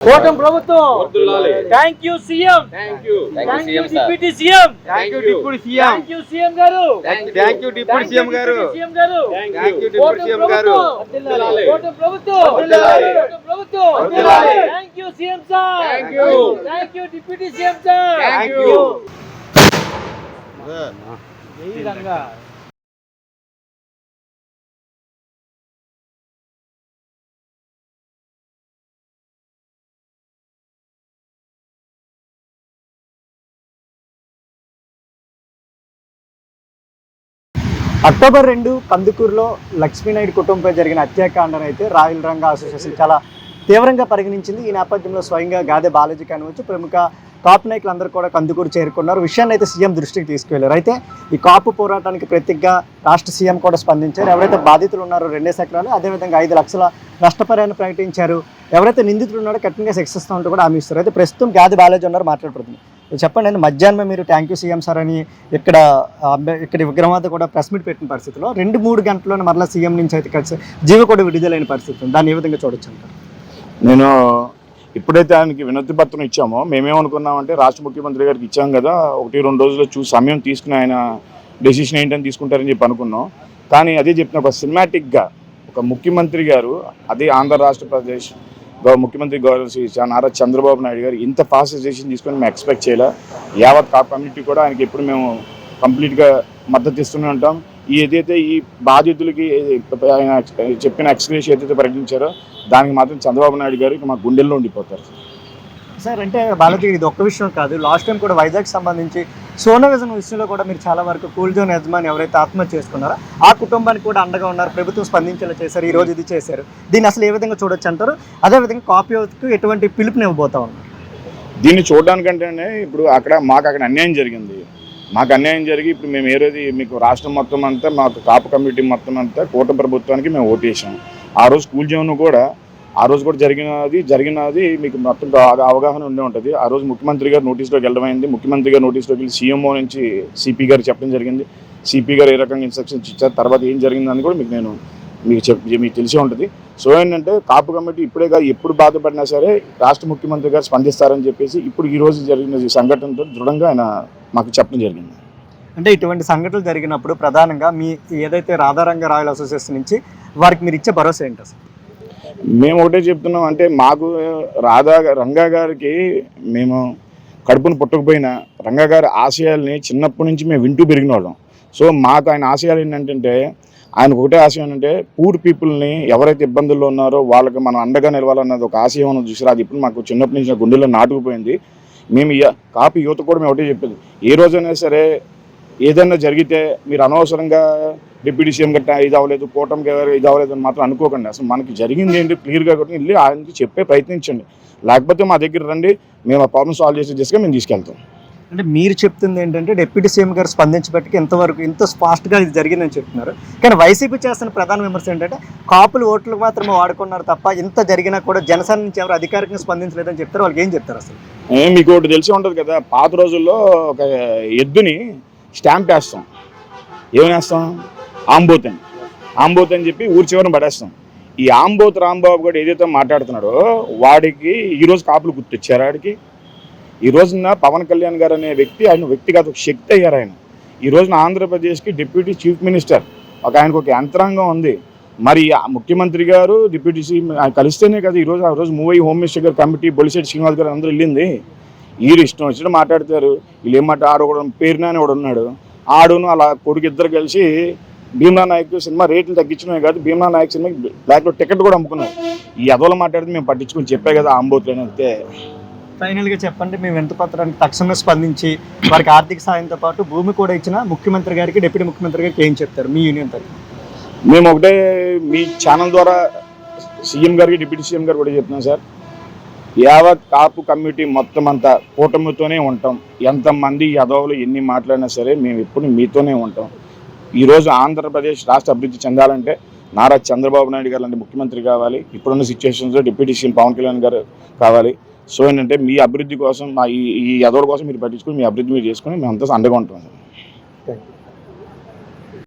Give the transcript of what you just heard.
కూటమి ప్రభుత్వం. Thank you CM thank you thank you deputy CM thank you deputy CM thank you CM గారు. Thank you deputy CM గారు. CM గారు. Thank you deputy కూటమి CM గారు. ప్రభుత్వం కూటమి ప్రభుత్వం వర్ధిల్లాలి. కూటమి ప్రభుత్వం వర్ధిల్లాలి. Thank you CM sir thank you. Thank you deputy CM sir thank you. October రెండు కందుకూరులో లక్ష్మీనాయుడు కుటుంబంపై జరిగిన హత్యాకాండను అయితే రాయల్ రంగ అసోసియేషన్ చాలా తీవ్రంగా పరిగణించింది. ఈ నేపథ్యంలో స్వయంగా గాదె బాలాజీ కానివచ్చు. ప్రముఖ కాపు నాయకులు అందరూ కూడా కందుకూరు చేరుకున్నారు. విషయాన్ని అయితే సీఎం దృష్టికి తీసుకువెళ్ళారు అయితే ఈ కాపు పోరాటానికి ప్రత్యేకంగా రాష్ట్ర సీఎం కూడా స్పందించారు. ఎవరైతే బాధితులు ఉన్నారో రెండేసి ఎకరాలు అదేవిధంగా ఐదు లక్షల నష్టపరిహారం ప్రకటించారు. ఎవరైతే నిందితులు ఉన్నారో కఠినంగా శిక్షిస్తూ ఉంటూ కూడా హామీ ఇస్తారు అయితే ప్రస్తుతం గాది బాలాజీ ఉన్నారు మాట్లాడుతుంది చెప్పండి అండి మధ్యాహ్నం మీరు థ్యాంక్ యూ సీఎం సార్ అని ఇక్కడ ఇక్కడ విగ్రహం కూడా ప్రెస్ మీట్ పెట్టిన పరిస్థితిలో రెండు మూడు గంటల్లోనే మరలా సీఎం నుంచి అయితే కలిసి జీవ కూడా విడుదలైన పరిస్థితి ఉంది. దాన్ని ఏ విధంగా చూడొచ్చు అంటారు నేను ఎప్పుడైతే ఆయనకి వినతి పత్రం ఇచ్చామో మేమేమనుకున్నామంటే రాష్ట్ర ముఖ్యమంత్రి గారికి ఇచ్చాం కదా ఒకటి రెండు రోజుల్లో చూసి సమయం తీసుకుని ఆయన డెసిషన్ ఏంటని తీసుకుంటారని చెప్పి అనుకున్నాం కానీ అదే చెప్పిన ఒక సినిమాటిక్గా ఒక ముఖ్యమంత్రి గారు అదే ఆంధ్ర రాష్ట్ర ప్రదేశ్ ముఖ్యమంత్రి గౌరవ శ్రీ నారా చంద్రబాబు నాయుడు గారు ఇంత ఫాస్ట్ డెసిషన్ తీసుకొని మేము ఎక్స్పెక్ట్ చేయలే. యావత్ కాప్ కమ్యూనిటీ కూడా ఆయనకి ఎప్పుడు మేము కంప్లీట్గా మద్దతు ఇస్తూనే ఉంటాం. ఏదైతే ఈ బాధితులకి ఆయన చెప్పిన ఎక్స్ప్రెషన్ ఏదైతే ప్రకటించారో దానికి మాత్రం చంద్రబాబు నాయుడు గారు మా గుండెల్లో ఉండిపోతారు. సార్ అంటే బాలాజీ ఇది ఒక్క విషయం కాదు. లాస్ట్ టైం కూడా వైజాగ్ సంబంధించి సోనా విజన్ విషయంలో కూడా మీరు చాలా వరకు కూల్ జోన్ యజమాని ఎవరైతే ఆత్మహత్య చేసుకున్నారో ఆ కుటుంబానికి కూడా అండగా ఉన్నారు. ప్రభుత్వం స్పందించేలా చేశారు. ఈ రోజు ఇది చేశారు. దీన్ని అసలు ఏ విధంగా చూడొచ్చు అంటారు? అదేవిధంగా కాపీ కు ఎటువంటి పిలుపుని ఇవ్వబోతా ఉన్నారు? దీన్ని చూడడానికంటేనే ఇప్పుడు అక్కడ మాకు అక్కడ అన్యాయం జరిగింది. మాకు అన్యాయం జరిగి ఇప్పుడు మేము ఏ రోజు మీకు రాష్ట్రం మొత్తం అంతా మాకు కాపు కమిటీ మొత్తం అంతా కూట ప్రభుత్వానికి మేము ఓటేసాం ఆ రోజు స్కూల్ జీవనం కూడా ఆ రోజు కూడా జరిగినది జరిగినది మీకు మొత్తం అవగాహన ఉండే ఉంటుంది. ఆ రోజు ముఖ్యమంత్రి గారు నోటీస్లోకి వెళ్ళమైంది ముఖ్యమంత్రి గారు నోటీస్లోకి వెళ్ళి సీఎంఓ నుంచి సిపి గారు చెప్పడం జరిగింది. సిపి గారు ఏ రకంగా ఇన్స్ట్రక్షన్స్ ఇచ్చారు తర్వాత ఏం జరిగిందని కూడా మీకు నేను మీకు చెప్ మీకు తెలిసే ఉంటుంది. సో ఏంటంటే కాపు కమిటీ ఇప్పుడే కాదు ఎప్పుడు బాధపడినా సరే రాష్ట్ర ముఖ్యమంత్రి గారు స్పందిస్తారని చెప్పేసి ఇప్పుడు ఈ రోజు జరిగిన సంఘటనతో దృఢంగా ఆయన మాకు చెప్పడం జరిగింది. అంటే ఇటువంటి సంఘటనలు జరిగినప్పుడు ప్రధానంగా మీ ఏదైతే రాధారంగ రాయల్ అసోసియేషన్ నుంచి వారికి మీరు ఇచ్చే భరోసా ఏంటి అసలు? మేము ఒకటే చెప్తున్నాం అంటే మాకు రాధా రంగా గారికి మేము కడుపును పుట్టకపోయినా రంగా గారి ఆశయాల్ని చిన్నప్పటి నుంచి మేము వింటూ పెరిగిన వాళ్ళం. సో మాకు ఆయన ఆశయాలు ఏంటంటే ఆయనకు ఒకటే ఆశయం ఏంటంటే పూర్ పీపుల్ని ఎవరైతే ఇబ్బందుల్లో ఉన్నారో వాళ్ళకి మనం అండగా నిలవాలన్నది ఒక ఆశయం ఉన్నది చూసారు? అది ఇప్పుడు మాకు చిన్నప్పటి నుంచి నా గుండెల్లో నాటుకుపోయింది. మేము కాపీ యువత కూడా మేము ఒకటే చెప్పేది. ఏ రోజైనా సరే ఏదైనా జరిగితే మీరు అనవసరంగా డిప్యూటీ సీఎం గట్ట ఇది అవ్వలేదు కూటమికి ఎవరు ఇది అవ్వలేదు అని మాత్రం అనుకోకండి. అసలు మనకి జరిగింది ఏంటి? క్లియర్గా కూడా వెళ్ళి ఆయనకి చెప్పే ప్రయత్నించండి. లేకపోతే మా దగ్గర రండి మేము ఆ ప్రాబ్లమ్ సాల్వ్ చేసే దిశగా మేము తీసుకెళ్తాం. అంటే మీరు చెప్తుంది ఏంటంటే డిప్యూటీ సీఎం గారు స్పందించబట్టి ఇంతవరకు ఇంత ఫాస్ట్గా ఇది జరిగిందని చెప్తున్నారు. కానీ వైసీపీ చేస్తున్న ప్రధాన విమర్శ ఏంటంటే కాపులు ఓట్లకు మాత్రమే వాడుకున్నారు తప్ప ఇంత జరిగినా కూడా జనసేన నుంచి ఎవరు అధికారికంగా స్పందించలేదని చెప్తారు. వాళ్ళకి ఏం చెప్తారు అసలు? మీకు ఒకటి తెలిసి ఉంటుంది కదా పాత రోజుల్లో ఒక ఎద్దుని స్టాంప్ వేస్తాం. ఏమేస్తాం వేస్తాం? ఆంబోత్ అని ఆంబోత్ అని చెప్పి ఊరి చివరిని పడేస్తాం. ఈ ఆంబోత్ రాంబాబు కూడా ఏదైతే మాట్లాడుతున్నాడో వాడికి ఈరోజు కాపులు గుర్తొచ్చారు ఆడికి. ఈ రోజున పవన్ కళ్యాణ్ గారు అనే వ్యక్తి ఆయన వ్యక్తిగత ఒక శక్తి అయ్యారు ఆయన. ఈ రోజున ఆంధ్రప్రదేశ్కి డిప్యూటీ చీఫ్ మినిస్టర్. ఒక ఆయనకు ఒక యంత్రాంగం ఉంది. మరి ఆ ముఖ్యమంత్రి గారు డిప్యూటీ సీఎం కలిస్తేనే కదా ఈ రోజు ఆ రోజు మూవీ హోమ్ మినిస్టర్ గారు కమిటీ బొలిశెట్టి శ్రీనివాస్ గారు అందరూ వెళ్ళింది. వీరు ఇష్టం వచ్చినట్టు మాట్లాడతారు. వీళ్ళు ఏమంటే ఆడు కూడా పేరున అని ఒకడు ఉన్నాడు. ఆడును అలా కొడుకు ఇద్దరు కలిసి భీమా నాయక్ సినిమా రేట్లు తగ్గించడమే కాదు భీమా నాయక్ సినిమాకి బ్లాక్లో టికెట్ కూడా అమ్ముకున్నారు ఈ ఎదవలు మాట్లాడితే మేము పట్టించుకుని చెప్పే కదా ఆంబోతులు అంతే. ఫైనల్గా చెప్పండి మేము ఎంత పత్రానికి తక్షణమే స్పందించి వారికి ఆర్థిక సాయంతో పాటు భూమి కూడా ఇచ్చిన ముఖ్యమంత్రి గారికి డిప్యూటీ ముఖ్యమంత్రి గారికి ఏం చెప్తారు? మీ యూనియన్ తరఫున. మేము ఒకటే మీ ఛానల్ ద్వారా సీఎం గారికి డిప్యూటీ సీఎం గారు కూడా చెప్తున్నాం సార్. యావత్ కాపు కమ్యూనిటీ మొత్తం అంతా కూటమితోనే ఉంటాం. ఎంతమంది యదవులు ఎన్ని మాట్లాడినా సరే మేము ఎప్పుడు మీతోనే ఉంటాం. ఈరోజు ఆంధ్రప్రదేశ్ రాష్ట్ర అభివృద్ధి చెందాలంటే నారా చంద్రబాబు నాయుడు గారు లాంటి ముఖ్యమంత్రి కావాలి. ఇప్పుడున్న సిచ్యువేషన్స్లో డిప్యూటీ సీఎం పవన్ కళ్యాణ్ గారు కావాలి. సో ఏంటంటే మీ అభివృద్ధి కోసం మా ఈ ఈ యదవుల కోసం మీరు పట్టించుకుని మీ అభివృద్ధి మీరు చేసుకుని మేము అండగా ఉంటాం. Sir thank you